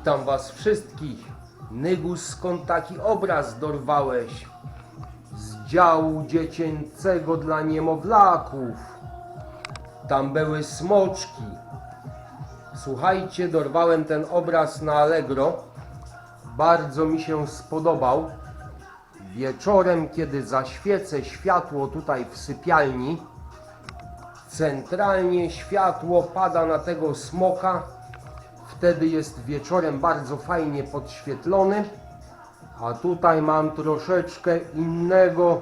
Witam was wszystkich. Nygus, skąd taki obraz dorwałeś? Z działu dziecięcego dla niemowlaków. Tam były smoczki. Słuchajcie, dorwałem ten obraz na Allegro. Bardzo mi się spodobał. Wieczorem, kiedy zaświecę światło tutaj w sypialni, centralnie światło pada na tego smoka. Wtedy jest wieczorem bardzo fajnie podświetlony. A tutaj mam troszeczkę innego,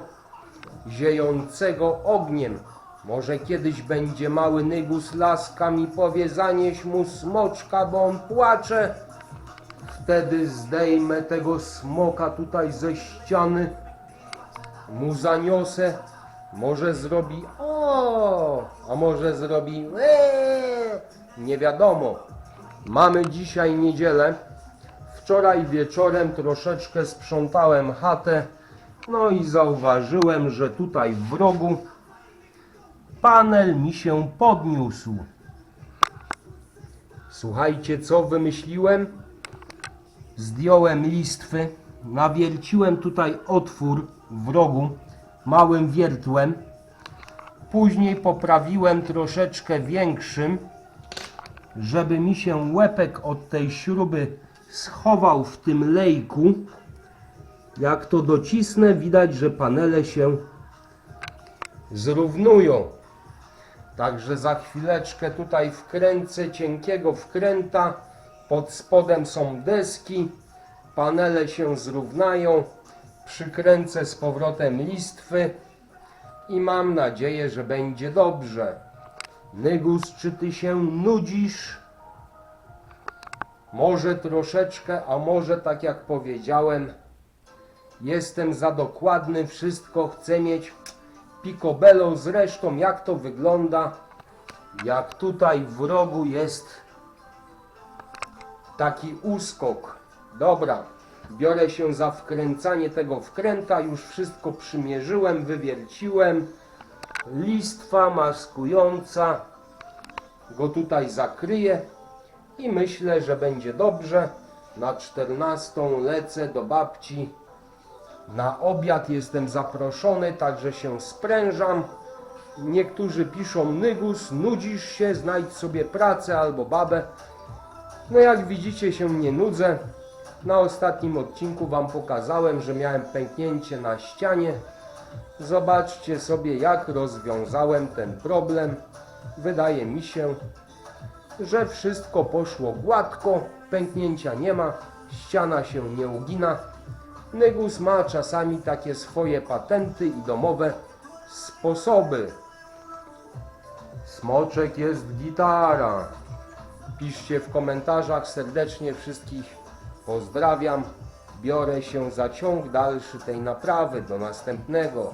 ziejącego ogniem. Może kiedyś będzie mały nygus laska mi powie zanieś mu smoczka, bo on płacze. Wtedy zdejmę tego smoka tutaj ze ściany, mu zaniosę. Może zrobi o, a może zrobi eee, nie wiadomo. Mamy dzisiaj niedzielę. Wczoraj wieczorem troszeczkę sprzątałem chatę. No i zauważyłem, że tutaj w rogu panel mi się podniósł. Słuchajcie, co wymyśliłem? Zdjąłem listwy, nawierciłem tutaj otwór w rogu małym wiertłem. Później poprawiłem troszeczkę większym, żeby mi się łepek od tej śruby schował w tym lejku. Jak to docisnę, widać, że panele się zrównują. Także za chwileczkę tutaj wkręcę cienkiego wkręta. Pod spodem są deski. Panele się zrównają. Przykręcę z powrotem listwy i mam nadzieję, że będzie dobrze. Nygus, czy ty się nudzisz? Może troszeczkę, a może tak jak powiedziałem, jestem za dokładny, wszystko chcę mieć picobello. Zresztą jak to wygląda, jak tutaj w rogu jest taki uskok. Dobra, biorę się za wkręcanie tego wkręta, już wszystko przymierzyłem, wywierciłem. Listwa maskująca go tutaj zakryję i myślę, że będzie dobrze. Na 14 lecę do babci. Na obiad jestem zaproszony, także się sprężam. Niektórzy piszą Nygus, nudzisz się, znajdź sobie pracę albo babę. No jak widzicie się nie nudzę. Na ostatnim odcinku Wam pokazałem, że miałem pęknięcie na ścianie. Zobaczcie sobie jak rozwiązałem ten problem. Wydaje mi się, że wszystko poszło gładko, pęknięcia nie ma, ściana się nie ugina. Nygus ma czasami takie swoje patenty i domowe sposoby. Smoczek jest gitara. Piszcie w komentarzach, serdecznie wszystkich pozdrawiam. Biorę się za ciąg dalszy tej naprawy. Do następnego.